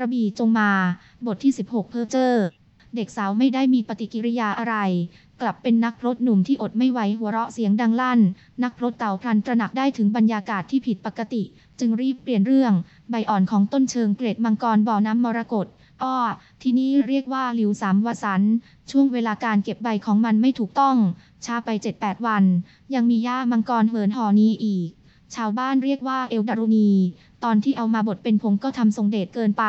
กระบี่จงมา บทที่ 16 เพอร์เจอร์เด็กสาวไม่ได้มีปฏิกิริยาอะไร กลับเป็นนักรถหนุ่มที่อดไม่ไหวหัวเราะเสียงดังลั่น นักรถเต่าพลันตระหนักได้ถึงบรรยากาศที่ผิดปกติ จึงรีบเปลี่ยนเรื่อง ใบอ่อนของต้นเชิงเกรดมังกรบ่อน้ำมรกตอ้อที่นี่เรียกว่าหลิวสามวสัน ช่วงเวลาการเก็บใบของมันไม่ถูกต้องช้าไป 7-8 วัน ยังมีย่ามังกรเหินหอนี้อีก ชาวบ้านเรียกว่าเอลดารุณี ตอนที่เอามาบดเป็นผงก็ทำทรงเดชเกินไป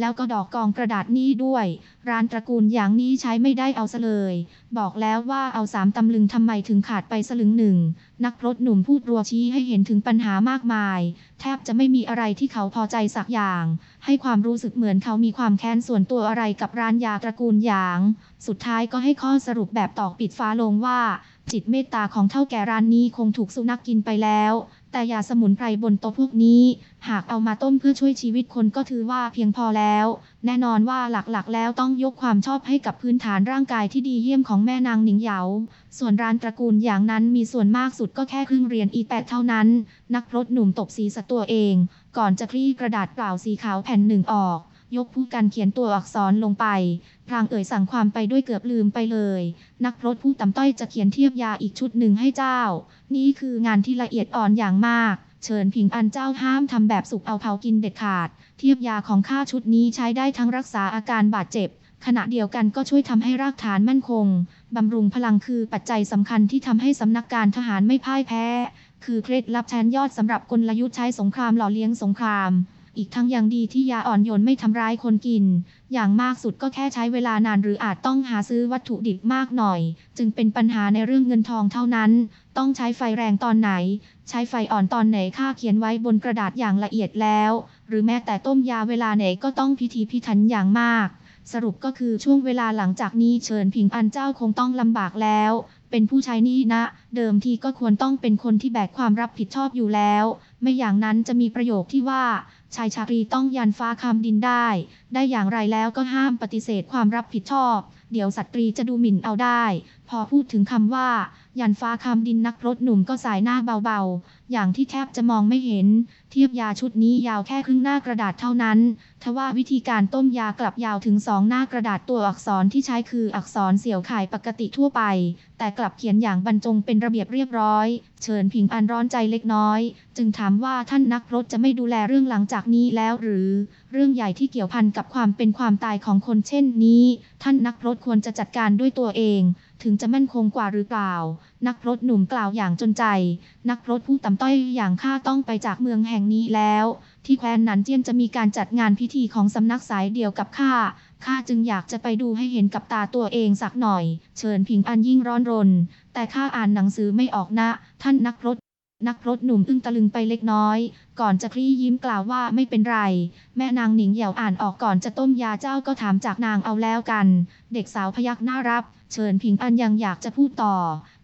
แล้วก็ดอกกองกระดาษนี้ด้วย ร้านตระกูลอย่างนี้ใช้ไม่ได้เอาซะเลย บอกแล้วว่าเอาสามตำลึงทำไมถึงขาดไปสลึงหนึ่ง นักรถหนุ่มพูดรัวชี้ให้เห็นถึงปัญหามากมาย แทบจะไม่มีอะไรที่เขาพอใจสักอย่าง ให้ความรู้สึกเหมือนเขามีความแค้นส่วนตัวอะไรกับร้านยาตระกูลหยาง สุดท้ายก็ให้ข้อสรุปแบบตอกปิดฟ้าลงว่า จิตเมตตาของเท่าแก่ร้านนี้คงถูกสุนัขกกินไปแล้ว แต่ยาสมุนไพรบนโต๊ะพวกนี้ หากเอามาต้มเพื่อช่วยชีวิตคนก็ถือว่าเพียงพอแล้ว แน่นอนว่าหลักๆ แล้วต้องยกความชอบให้กับพื้นฐานร่างกายที่ดีเยี่ยมของแม่นางหนิงเหยา ส่วนร้านตระกูลอย่างนั้นมีส่วนมากสุดก็แค่ครึ่งเหรียญอีแปดเท่านั้น นักรถหนุ่มตบสีสตัวเอง ก่อนจะคลี่กระดาษเปล่าสีขาวแผ่นหนึ่งออก ยกผู้กันเขียนตัวอักษรลงไปพลางเอ่ยสั่งความไปด้วยเกือบลืมไปเลย นักรถผู้ต่ำต้อยจะเขียนเทียบยาอีกชุดหนึ่งให้เจ้า นี่คืองานที่ละเอียดอ่อนอย่างมาก เชิญผิงอันเจ้าห้ามทำแบบสุกเอาเผากินเด็ดขาด เทียบยาของข้าชุดนี้ใช้ได้ทั้งรักษาอาการบาดเจ็บขณะเดียวกันก็ช่วยทำให้รากฐานมั่นคง บำรุงพลังคือปัจจัยสำคัญที่ทำให้สำนักการทหารไม่พ่ายแพ้ คือเคล็ดลับแทนยอดสำหรับกลยุทธ์ใช้สงครามหล่อเลี้ยงสงคราม อีกทั้งยังดีที่ยาอ่อนโยนไม่ทำร้ายคนกิน อย่างมากสุดก็แค่ใช้เวลานานหรืออาจต้องหาซื้อวัตถุดิบมากหน่อย จึงเป็นปัญหาในเรื่องเงินทองเท่านั้น ต้องใช้ไฟแรงตอนไหน ใช้ไฟอ่อนตอนไหนค่าเขียนไว้บนกระดาษอย่างละเอียดแล้ว หรือแม้แต่ต้มยาเวลาไหนก็ต้องพิธีพิถันอย่างมาก สรุปก็คือช่วงเวลาหลังจากนี้เชิญผิงอันเจ้าคงต้องลำบากแล้วเป็นผู้ใช้นี้นะ เดิมทีก็ควรต้องเป็นคนที่แบกความรับผิดชอบอยู่แล้ว ไม่อย่างนั้นจะมีประโยคที่ว่า ชายชาตรีต้องยันฟ้าคำดินได้ ได้อย่างไรแล้วก็ห้ามปฏิเสธความรับผิดชอบ เดี๋ยวสตรีจะดูหมิ่นเอาได้ พอพูดถึงคำว่า ยันฟ้าคำดินนักรถหนุ่มก็สายหน้าเบาๆ อย่างที่แทบจะมองไม่เห็น เทียบยาชุดนี้ยาวแค่ครึ่งหน้ากระดาษเท่านั้น ทว่าวิธีการต้มยากลับยาวถึงสองหน้ากระดาษตัวอักษรที่ใช้คืออักษรเสี่ยวข่ายปกติทั่วไป แต่กลับเขียนอย่างบรรจงเป็นระเบียบเรียบร้อย เชิญผิงอันร้อนใจเล็กน้อย จึงถามว่าท่านนักรถจะไม่ดูแลเรื่องหลังจากนี้แล้วหรือ เรื่องใหญ่ที่เกี่ยวพันกับความเป็นความตายของคนเช่นนี้ ท่านนักรถควรจะจัดการด้วยตัวเอง ถึงจะมั่นคงกว่าหรือเปล่า นักรถหนุ่มกล่าวอย่างจนใจ นักรถผู้ต่ำต้อยอย่างข้าต้องไปจากเมืองแห่งนี้แล้ว ที่แคว้นนันเจียนจะมีการจัดงานพิธีของสำนักสายเดียวกับข้า ข้าจึงอยากจะไปดูให้เห็นกับตาตัวเองสักหน่อย เชิญผิงอันยิ่งร้อนรน แต่ข้าอ่านหนังสือไม่ออกนะ ท่านนักรถนักรถหนุ่มอึ้งตะลึงไปเล็กน้อย ก่อนจะคลี่ยิ้มกล่าวว่าไม่เป็นไร แม่นางหนิงเหยี่ยวอ่านออกก่อนจะต้มยาเจ้าก็ถามจากนางเอาแล้วกัน เด็กสาวพยักหน้ารับ เชิญผิงอันยังอยากจะพูดต่อ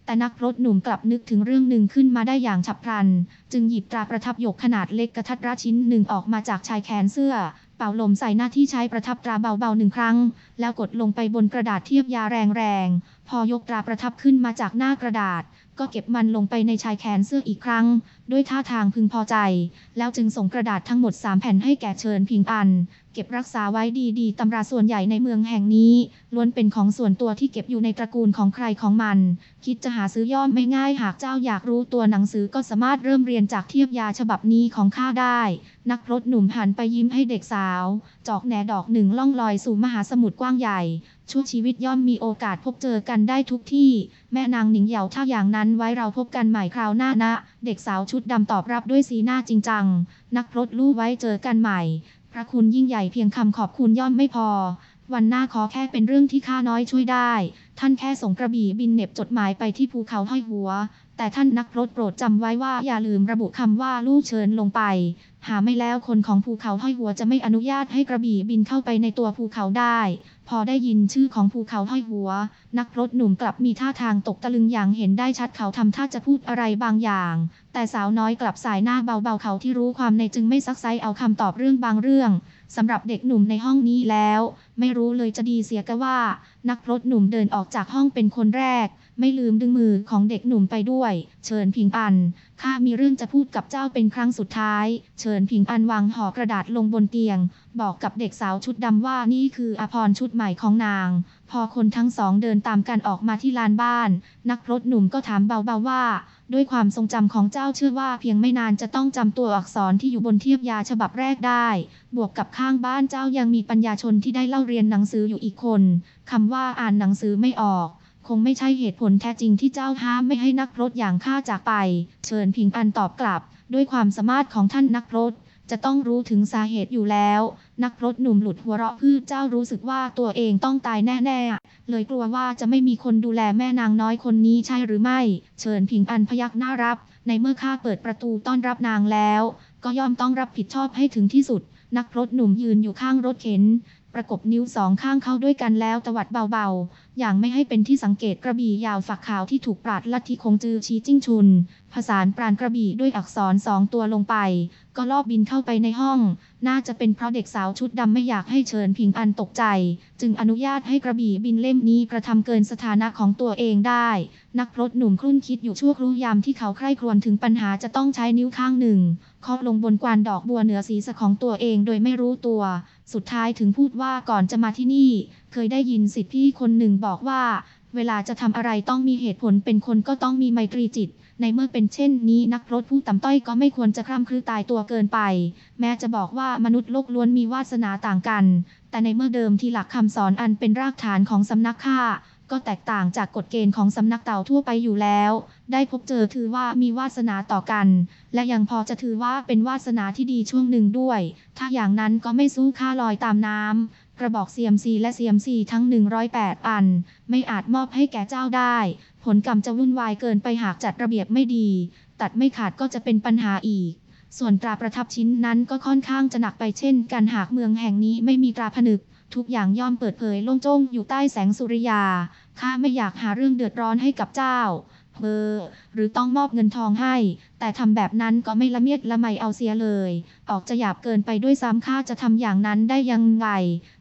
แต่นักรถหนุ่มกลับนึกถึงเรื่องหนึ่งขึ้นมาได้อย่างฉับพลัน จึงหยิบตราประทับหยกขนาดเล็กกระทัดรัดชิ้นหนึ่งออกมาจากชายแขนเสื้อ เป่าลมใส่หน้าที่ใช้ประทับตราเบาๆหนึ่งครั้ง แล้วกดลงไปบนกระดาษเทียบยาแรงๆ พอยกตราประทับขึ้นมาจากหน้ากระดาษ ก็เก็บมันลงไปในชายแขนเสื้ออีกครั้ง ด้วยท่าทางพึงพอใจ แล้วจึงส่งกระดาษทั้งหมด 3 แผ่นให้แก่เชิญพิงอัน เก็บรักษาไว้ดีๆตำราส่วนใหญ่ในเมืองแห่งนี้ ล้วนเป็นของส่วนตัวที่เก็บอยู่ในตระกูลของใครของมัน คิดจะหาซื้อย่อมไม่ง่ายหากเจ้าอยากรู้ตัวหนังสือก็สามารถเริ่มเรียนจากเทียบยาฉบับนี้ของข้าได้ นักรถหนุ่มหันไปยิ้มให้เด็กสาว จอกแหนดอกหนึ่งล่องลอยสู่มหาสมุทรกว้างใหญ่ ชั่วชีวิตย่อมมีโอกาสพบเจอกันได้ทุกที่ แม่นางหนิงเหยาถ้าอย่างนั้นไว้เราพบกันใหม่คราวหน้านะ เด็กสาวชุดดำตอบรับด้วยสีหน้าจริงจัง นักรถลู่ไว้เจอกันใหม่ พระคุณยิ่งใหญ่เพียงคำขอบคุณย่อมไม่พอ วันหน้าขอแค่เป็นเรื่องที่ข้าน้อยช่วยได้ ท่านแค่ส่งกระบี่บินเน็บจดหมายไปที่ภูเขาห้อยหัว แต่ท่านนักรถโปรดจำไว้ว่าอย่าลืมระบุคำว่าลูกเชิญลงไป หาไม่แล้วคนของภูเขาห้อยหัวจะไม่อนุญาตให้กระบี่บินเข้าไปในตัวภูเขาได้ พอได้ยินชื่อของภูเขาห้อยหัว นักรถหนุ่มกลับมีท่าทางตกตะลึงอย่างเห็นได้ชัดเขาทำท่าจะพูดอะไรบางอย่าง แต่สาวน้อยกลับสายหน้าเบาๆเขาที่รู้ความในจึงไม่ซักไซเอาคำตอบเรื่องบางเรื่องสำหรับเด็กหนุ่มในห้องนี้แล้ว ไม่รู้เลยจะดีเสียกะว่า นักรถหนุ่มเดินออกจากห้องเป็นคนแรก ไม่ลืมดึงมือของเด็กหนุ่มไปด้วย เชิญพิงอัน ข้ามีเรื่องจะพูดกับเจ้าเป็นครั้งสุดท้าย เชิญพิงอันวางห่อกระดาษลงบนเตียง บอกกับเด็กสาวชุดดำว่านี่คืออภรชุดใหม่ของนาง พอคนทั้งสองเดินตามกันออกมาที่ลานบ้าน นักรถหนุ่มก็ถามเบาๆว่า ด้วยความทรงจำของเจ้าเชื่อว่าเพียงไม่นานจะต้องจำตัวอักษรที่อยู่บนเทียบยาฉบับแรกได้ บวกกับข้างบ้านเจ้ายังมีปัญญาชนที่ได้เล่าเรียนหนังสืออยู่อีกคนคำว่าอ่านหนังสือไม่ออก คงไม่ใช่เหตุผลแท้จริงที่เจ้าห้ามไม่ให้นักรถอย่างข้าจากไป เชิญพิงอันตอบกลับ ด้วยความสามารถของท่านนักรถจะต้องรู้ถึงสาเหตุอยู่แล้ว นักรถหนุ่มหลุดหัวเราะพืชเจ้ารู้สึกว่าตัวเองต้องตายแน่ๆ เลยกลัวว่าจะไม่มีคนดูแลแม่นางน้อยคนนี้ใช่หรือไม่ เชิญพิงอันพยักหน้ารับ ในเมื่อข้าเปิดประตูต้อนรับนางแล้ว ก็ย่อมต้องรับผิดชอบให้ถึงที่สุด นักรถหนุ่มยืนอยู่ข้างรถเข็น ประกบนิ้วสองข้างเข้าด้วยกันแล้วตวัดเบาๆ อย่างไม่ให้เป็นที่สังเกตกระบี่ยาวฝักขาวที่ถูกปราดลัทธิคงจือชี้จิ้งชุนผสานปราณกระบี่ด้วยอักษรสองตัวลงไป ก็ลอบบินเข้าไปในห้อง น่าจะเป็นเพราะเด็กสาวชุดดำไม่อยากให้เชิญพิงอันตกใจ จึงอนุญาตให้กระบี่บินเล่มนี้กระทำเกินสถานะของตัวเองได้ นักพรถหนุ่มครุ่นคิดอยู่ชั่วครู่ยามที่เขาใคร่ครวญถึงปัญหาจะต้องใช้นิ้วข้างหนึ่งเคาะลงบนกวานดอกบัวเหนือศีรษะของตัวเองโดยไม่รู้ตัว สุดท้ายถึงพูดว่าก่อนจะมาที่นี่ เคยได้ยินสิทธิพี่คนหนึ่งบอกว่า เวลาจะทำอะไรต้องมีเหตุผลเป็นคนก็ต้องมีไมตรีจิต ในเมื่อเป็นเช่นนี้นักรถผู้ต่ำต้อยก็ไม่ควรจะคร่ำครือตายตัวเกินไป แม้จะบอกว่ามนุษย์โลกล้วนมีวาสนาต่างกัน แต่ในเมื่อเดิมที่หลักคำสอนอันเป็นรากฐานของสำนักข้าก็แตกต่างจากกฎเกณฑ์ของสำนักเต่าทั่วไปอยู่แล้ว ได้พบเจอถือว่ามีวาสนาต่อกัน และยังพอจะถือว่าเป็นวาสนาที่ดีช่วงหนึ่งด้วย ถ้าอย่างนั้นก็ไม่สู้ค่าลอยตามน้ำ กระบอก CMC และ CMC ทั้ง 108 อัน ไม่อาจมอบให้แก่เจ้าได้ ผลกรรมจะวุ่นวายเกินไปหากจัดระเบียบไม่ดี ตัดไม่ขาดก็จะเป็นปัญหาอีก ส่วนตราประทับชิ้นนั้นก็ค่อนข้างจะหนักไปเช่นกันหากเมืองแห่งนี้ไม่มีตราผนึก ทุกอย่างย่อมเปิดเผยโล่งโจ้งอยู่ใต้แสงสุริยาข้าไม่อยากหาเรื่องเดือดร้อนให้กับเจ้า เพอหรือต้องมอบเงินทองให้ แต่ทำแบบนั้นก็ไม่ละเมียดละไมเอาเสียเลย ออกจะหยาบเกินไปด้วยซ้ำข้าจะทำอย่างนั้นได้ยังไง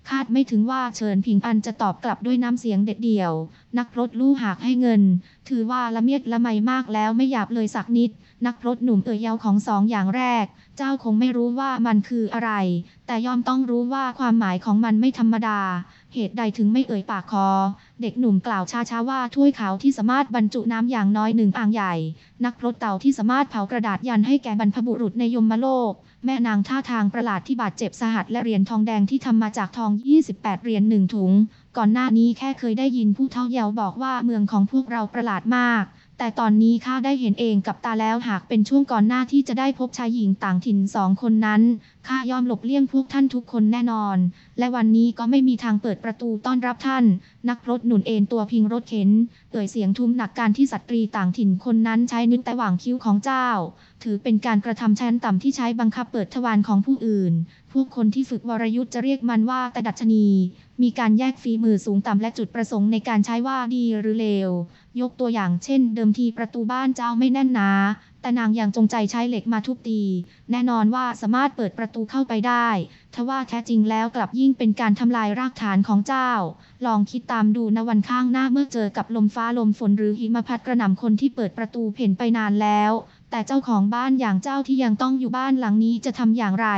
คาดไม่ถึงว่าเชิญพิงอันจะตอบกลับด้วยน้ำเสียงเด็ดเดี่ยว นักรถลู่หากให้เงิน ถือว่าละเมียดละไมมากแล้วไม่หยาบเลยสักนิด นักรถหนุ่มเอ่ยเยาของสองอย่างแรก เจ้าคงไม่รู้ว่ามันคืออะไร แต่ยอมต้องรู้ว่าความหมายของมันไม่ธรรมดา เหตุใดถึงไม่เอ่ยปากคอ เด็กหนุ่มกล่าวช้าๆว่าถ้วยขาวที่สามารถบรรจุน้ำอย่างน้อยหนึ่งอ่างใหญ่ นักรถเต่าที่สามารถเผากระดาษยันให้แก่บรรพบุรุษในยมโลก แม่นางท่าทางประหลาดที่บาดเจ็บสาหัสและเหรียญทองแดงที่ทำมาจากทอง 28 เหรียญหนึ่งถุง ก่อนหน้านี้แค่เคยได้ยินผู้เฒ่าเยาว์บอกว่าเมืองของพวกเราประหลาดมาก แต่ตอนนี้ข้าได้เห็นเองกับตาแล้วหากเป็นช่วงก่อนหน้าที่จะได้พบชายหญิงต่างถิ่นสองคนนั้นข้ายอมหลบเลี่ยงพวกท่านทุกคนแน่นอน และวันนี้ก็ไม่มีทางเปิดประตูต้อนรับท่าน นักรถหนุนเอนตัวพิงรถเข็นเอ่ยเสียงทุ้มหนักการที่สตรีต่างถิ่นคนนั้นใช้นึกแต่หว่างคิ้วของเจ้า ถือเป็นการกระทำชั้นต่ำที่ใช้บังคับเปิดทวารของผู้อื่น พวกคนที่ฝึกวรยุทธ์จะเรียกมันว่าแต่ดัชนี มีการแยกฝีมือสูงต่ำและจุดประสงค์ในการใช้ว่าดีหรือเลว ยกตัวอย่างเช่น เดิมทีประตูบ้านเจ้าไม่แน่นหนา แต่นางยังจงใจใช้เหล็กมาทุบตี แน่นอนว่าสามารถเปิดประตูเข้าไปได้ทว่าแท้จริงแล้วกลับยิ่งเป็นการทำลายรากฐานของเจ้า ลองคิดตามดูในวันข้างหน้าเมื่อเจอกับลมฟ้าลมฝนหรือหิมะพัดกระหน่ำคนที่เปิดประตูเพ่นไปนานแล้ว แต่เจ้าของบ้านอย่างเจ้าที่ยังต้องอยู่บ้านหลังนี้จะทำอย่างไร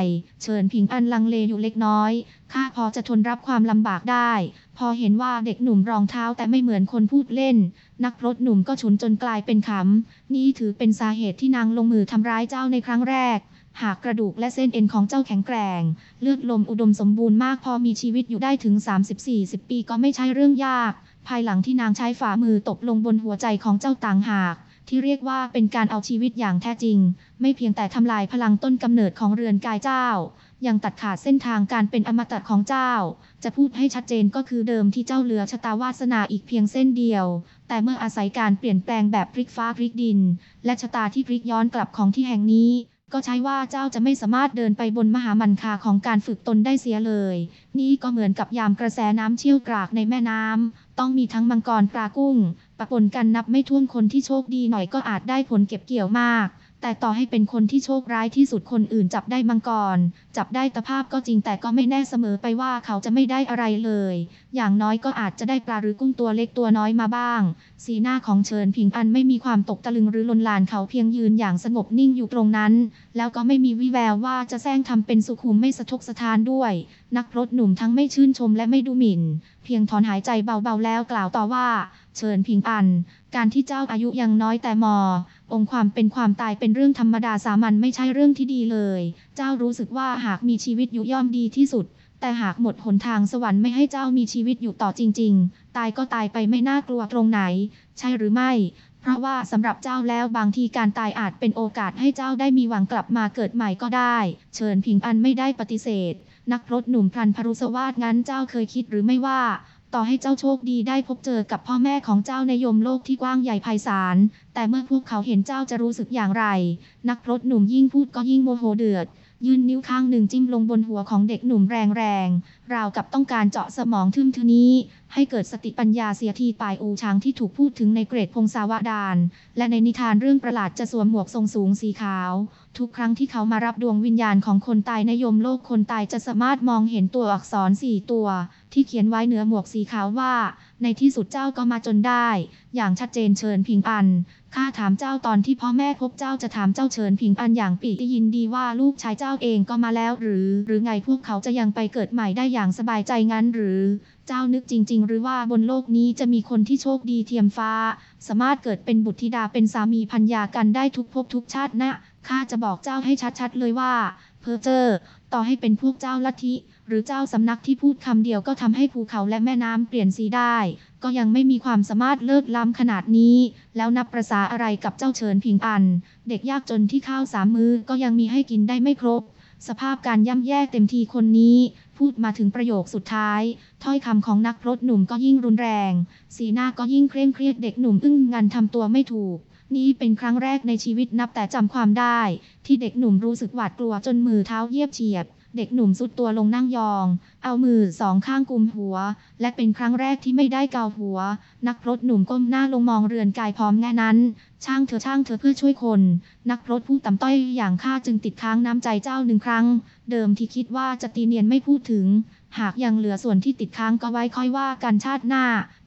เชิญผิงอันลังเลอยู่เล็กน้อย ข้าพอจะทนรับความลำบากได้ พอเห็นว่าเด็กหนุ่มรองเท้าแต่ไม่เหมือนคนพูดเล่น นักรถหนุ่มก็ฉุนจนกลายเป็นขำ นี่ถือเป็นสาเหตุที่นางลงมือทำร้ายเจ้าในครั้งแรก หากกระดูกและเส้นเอ็นของเจ้าแข็งแกร่ง เลือดลมอุดมสมบูรณ์มากพอมีชีวิตอยู่ได้ถึง 30-40 ปีก็ไม่ใช่เรื่องยาก ภายหลังที่นางใช้ฝ่ามือตบลงบนหัวใจของเจ้าต่างหาก ที่เรียกว่าเป็นการเอาชีวิตอย่างแท้จริง ไม่เพียงแต่ทำลายพลังต้นกำเนิดของเรือนกายเจ้า ยังตัดขาดเส้นทางการเป็นอมตะของเจ้า จะพูดให้ชัดเจนก็คือเดิมที่เจ้าเหลือชะตาวาสนาอีกเพียงเส้นเดียว แต่เมื่ออาศัยการเปลี่ยนแปลงแบบพลิกฟ้าพลิกดิน และชะตาที่พลิกย้อนกลับของที่แห่งนี้ ก็ใช้ว่าเจ้าจะไม่สามารถเดินไปบนมหามันคาของการฝึกตนได้เสียเลย นี่ก็เหมือนกับยามกระแสน้ำเชี่ยวกรากในแม่น้ำ ต้องมีทั้งมังกรปลากุ้งปะปนกันนับไม่ถ้วนคนที่โชคดีหน่อยก็อาจได้ผลเก็บเกี่ยวมาก แต่ต่อให้เป็นคนที่โชคร้ายที่สุดคนอื่นจับได้มังกร จับได้ตะภาพก็จริงแต่ก็ไม่แน่เสมอไปว่าเขาจะไม่ได้อะไรเลย อย่างน้อยก็อาจจะได้ปลาหรือกุ้งตัวเล็กตัวน้อยมาบ้าง สีหน้าของเชิญผิงอันไม่มีความตกตะลึงหรือลนลานเขาเพียงยืนอย่างสงบนิ่งอยู่ตรงนั้น แล้วก็ไม่มีวิแววว่าจะแซงทำเป็นสุขุมไม่สะทกสะทานด้วย นักรถหนุ่มทั้งไม่ชื่นชมและไม่ดูหมิ่น เพียงถอนหายใจเบาๆแล้วกล่าวต่อว่า เชิญผิงอัน การที่เจ้าอายุยังน้อยแต่มอ องค์ความเป็นความตายเป็นเรื่องธรรมดาสามัญไม่ใช่เรื่องที่ดีเลย เจ้ารู้สึกว่าหากมีชีวิตอยู่ย่อมดีที่สุด แต่หากหมดหนทางสวรรค์ไม่ให้เจ้ามีชีวิตอยู่ต่อจริง ๆ ตายก็ตายไปไม่น่ากลัวตรงไหน ใช่หรือไม่ เพราะว่าสำหรับเจ้าแล้วบางทีการตายอาจเป็นโอกาสให้เจ้าได้มีหวังกลับมาเกิดใหม่ก็ได้ เชิญผิงอันไม่ได้ปฏิเสธ นักรถหนุ่มพลันพรุสวาสงั้นเจ้าเคยคิดหรือไม่ว่า ต่อให้เจ้าโชคดีได้พบเจอกับพ่อแม่ของเจ้าในยมโลกที่กว้างใหญ่ไพศาล แต่เมื่อพวกเขาเห็นเจ้าจะรู้สึกอย่างไร นักพรตหนุ่มยิ่งพูดก็ยิ่งโมโหเดือด ยื่นนิ้วข้างหนึ่งจิ้มลงบนหัวของเด็กหนุ่มแรงๆ ราวกับต้องการเจาะสมองทึมทนี้ ให้เกิดสติปัญญาเสียทีปลายอูช้างที่ถูกพูดถึงในเกรดพงศาวดารและในนิทานเรื่องประหลาดจะสวมหมวกทรงสูงสีขาว ทุกครั้งที่เขามารับดวงวิญญาณของคนตายในยมโลกคนตายจะสามารถมองเห็นตัวอักษรสี่ตัว ที่เขียนไว้เหนือหมวกสีขาวว่า ในที่สุดเจ้าก็มาจนได้ อย่างชัดเจนเชิญพิงอัน ข้าถามเจ้าตอนที่พ่อแม่พบเจ้าจะถามเจ้าเชิญพิงอันอย่างปีติยินดีว่าลูกชายเจ้าเองก็มาแล้ว หรือ หรือไงพวกเขาจะยังไปเกิดใหม่ได้อย่างสบายใจงั้นหรือ เจ้านึกจริง ๆ หรือว่าบนโลกนี้จะมีคนที่โชคดีเทียมฟ้า สามารถเกิดเป็นบุตรธิดาเป็นสามีพัญญากันได้ทุกภพทุกชาตินะข้าจะบอกเจ้าให้ชัดๆเลยว่าเพอเจอร์ต่อให้เป็นพวกเจ้าลัทธิ หรือเจ้าสำนักที่พูดคำเดียวก็ทำให้ภูเขาและแม่น้ำเปลี่ยนสีได้ ก็ยังไม่มีความสามารถเลิศล้ำขนาดนี้ แล้วนับประษาอะไรกับเจ้าเฉินผิงอัน เด็กยากจนที่ข้าวสามมือก็ยังมีให้กินได้ไม่ครบ สภาพการย่ำแย่เต็มทีคนนี้ พูดมาถึงประโยคสุดท้าย ถ้อยคำของนักพรถหนุ่มก็ยิ่งรุนแรง สีหน้าก็ยิ่งเคร่งเครียดเด็กหนุ่มอึ้งงันทำตัวไม่ถูกนี่เป็นครั้งแรกในชีวิตนับแต่จำความได้ ที่เด็กหนุ่มรู้สึกหวาดกลัวจนมือเท้าเยียบเฉียบ เด็กหนุ่มสุดตัวลงนั่งยอง เอามือสองข้างกุมหัว และเป็นครั้งแรกที่ไม่ได้เกาหัว นักรถหนุ่มก้มหน้าลงมองเรือนกายพร้อมแง่นั้น ช่างเธอช่างเธอเพื่อช่วยคน นักรถผู้ต่ำต้อยอย่างข้าจึงติดค้างน้ำใจเจ้าหนึ่งครั้ง เดิมที่คิดว่าจะตีเนียนไม่พูดถึง หากยังเหลือส่วนที่ติดค้างก็ไว้ค่อยว่ากันชาติหน้า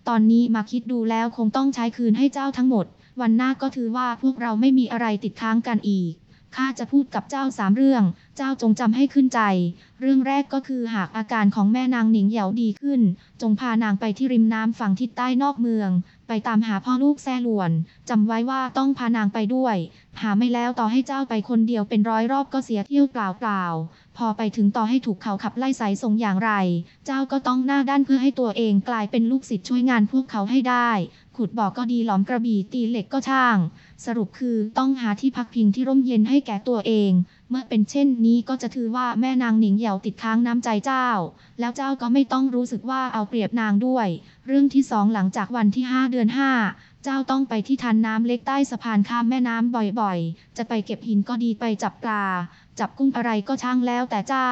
ตอนนี้มาคิดดูแล้วคงต้องใช้คืนให้เจ้าทั้งหมด วันหน้าก็ถือว่าพวกเราไม่มีอะไรติดค้างกันอีก ข้าจะพูดกับเจ้าสามเรื่อง เจ้าจงจำให้ขึ้นใจ เรื่องแรกก็คือหากอาการของแม่นางหนิงเหยาดีขึ้น จงพานางไปที่ริมน้ำฝั่งทิศใต้นอกเมือง ไปตามหาพ่อลูกแซ่หลวนจำไว้ว่าต้องพานางไปด้วย หาไม่แล้วต่อให้เจ้าไปคนเดียวเป็นร้อยรอบก็เสียเที่ยวเปล่าเปล่าๆพอไปถึงต่อให้ถูกเขาขับไล่สายส่งอย่างไร เจ้าก็ต้องหน้าด้านเพื่อให้ตัวเองกลายเป็นลูกศิษย์ช่วยงานพวกเขาให้ได้ ขุดบอกก็ดีหลอมกระบี่ตีเหล็กก็ช่าง สรุปคือต้องหาที่พักพิงที่ร่มเย็นให้แก่ตัวเอง เมื่อเป็นเช่นนี้ก็จะถือว่าแม่นางหนิงเหยาติดค้างน้ำใจเจ้า แล้วเจ้าก็ไม่ต้องรู้สึกว่าเอาเปรียบนางด้วย เรื่องที่สองหลังจากวันที่ 5 เดือน 5 เจ้าต้องไปที่ทันน้ำเล็กใต้สะพานข้ามแม่น้ำบ่อยๆ จะไปเก็บหินก็ดีไปจับปลา จับกุ้งอะไรก็ช่างแล้วแต่เจ้า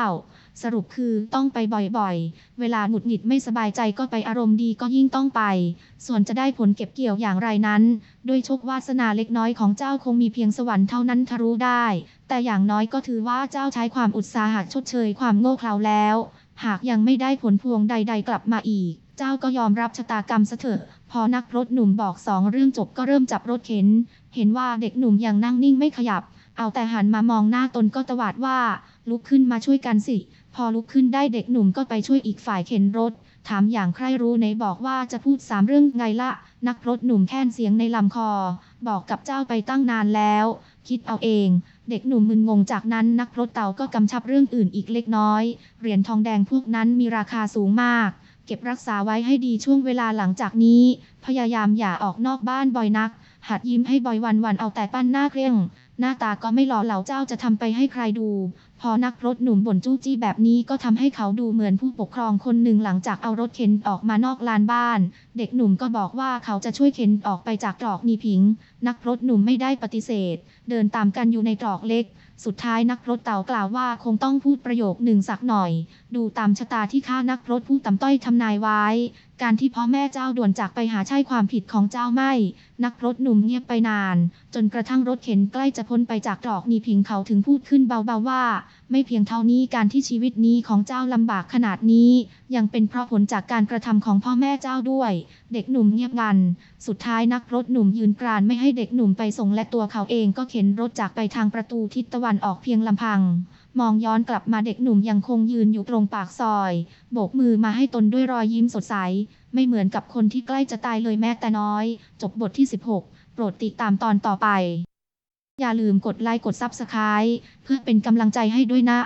สรุปคือต้องไปบ่อยๆ เวลาหงุดหงิดไม่สบายใจก็ไปอารมณ์ดีก็ยิ่งต้องไป ส่วนจะได้ผลเก็บเกี่ยวอย่างไรนั้น ด้วยโชควาสนาเล็กน้อยของเจ้าคงมีเพียงสวรรค์เท่านั้นทะรู้ได้ แต่อย่างน้อยก็ถือว่าเจ้าใช้ความอุตสาหะชดเชยความโง่เขลาแล้ว หากยังไม่ได้ผลพวงใด ๆ กลับมาอีก เจ้าก็ยอมรับชะตากรรมซะเถอะ พอนักรถหนุ่มบอกสองเรื่องจบก็เริ่มจับรถเข็น เห็นว่าเด็กหนุ่มยังนั่งนิ่งไม่ขยับ เอาแต่หันมามองหน้าตนก็ตวาดว่า ลุกขึ้นมาช่วยกันสิ พอลุกขึ้นได้เด็กหนุ่มก็ไปช่วยอีกฝ่ายเข็นรถ ถามอย่างใครรู้ไหนบอกว่าจะพูดสามเรื่องไงละ นักรถหนุ่มแค่นเสียงในลำคอ บอกกับเจ้าไปตั้งนานแล้ว คิดเอาเองเด็กหนุ่มมึนงงจากนั้นนักรถเต่าก็กำชับเรื่องอื่นอีกเล็กน้อย เหรียญทองแดงพวกนั้นมีราคาสูงมาก เก็บรักษาไว้ให้ดีช่วงเวลาหลังจากนี้ พยายามอย่าออกนอกบ้านบ่อยนัก หัดยิ้มให้บ่อยวันวันเอาแต่ปั้นหน้าเคร่ง หน้าตาก็ไม่หล่อเหลาเจ้าจะทำไปให้ใครดู พอนักรถหนุ่มบ่นจู้จี้แบบนี้ก็ทำให้เขาดูเหมือนผู้ปกครองคนหนึ่งหลังจากเอารถเข็นออกมานอกลานบ้าน เด็กหนุ่มก็บอกว่าเขาจะช่วยเข็นออกไปจากตรอกนีผิง นักรถหนุ่มไม่ได้ปฏิเสธ เดินตามกันอยู่ในตรอกเล็ก สุดท้ายนักรถเต่ากล่าวว่าคงต้องพูดประโยคหนึ่งสักหน่อย ดูตามชะตาที่ข้านักรถผู้ต่ำต้อยทำนายไว้ การที่พ่อแม่เจ้าด่วนจากไปหาใช่ความผิดของเจ้าไม่ นักรถหนุ่มเงียบไปนาน จนกระทั่งรถเข็นใกล้จะพ้นไปจากตรอกนีผิงเขาถึงพูดขึ้นเบาๆว่าไม่เพียงเท่านี้การที่ชีวิตนี้ของเจ้าลำบากขนาดนี้ ยังเป็นเพราะผลจากการกระทำของพ่อแม่เจ้าด้วย เด็กหนุ่มเงียบงัน สุดท้ายนักรถหนุ่มยืนกรานไม่ให้เด็กหนุ่มไปส่งและตัวเขาเองก็เข็นรถจากไปทางประตูทิศตะวันออกเพียงลำพัง มองย้อนกลับมาเด็กหนุ่มยังคงยืนอยู่ตรงปากซอย โบกมือมาให้ตนด้วยรอยยิ้มสดใส ไม่เหมือนกับคนที่ใกล้จะตายเลยแม้แต่น้อย จบบทที่ 16 โปรดติดตามตอนต่อไป อย่าลืมกดไลค์กด Subscribe เพื่อเป็นกำลังใจให้ด้วยนะ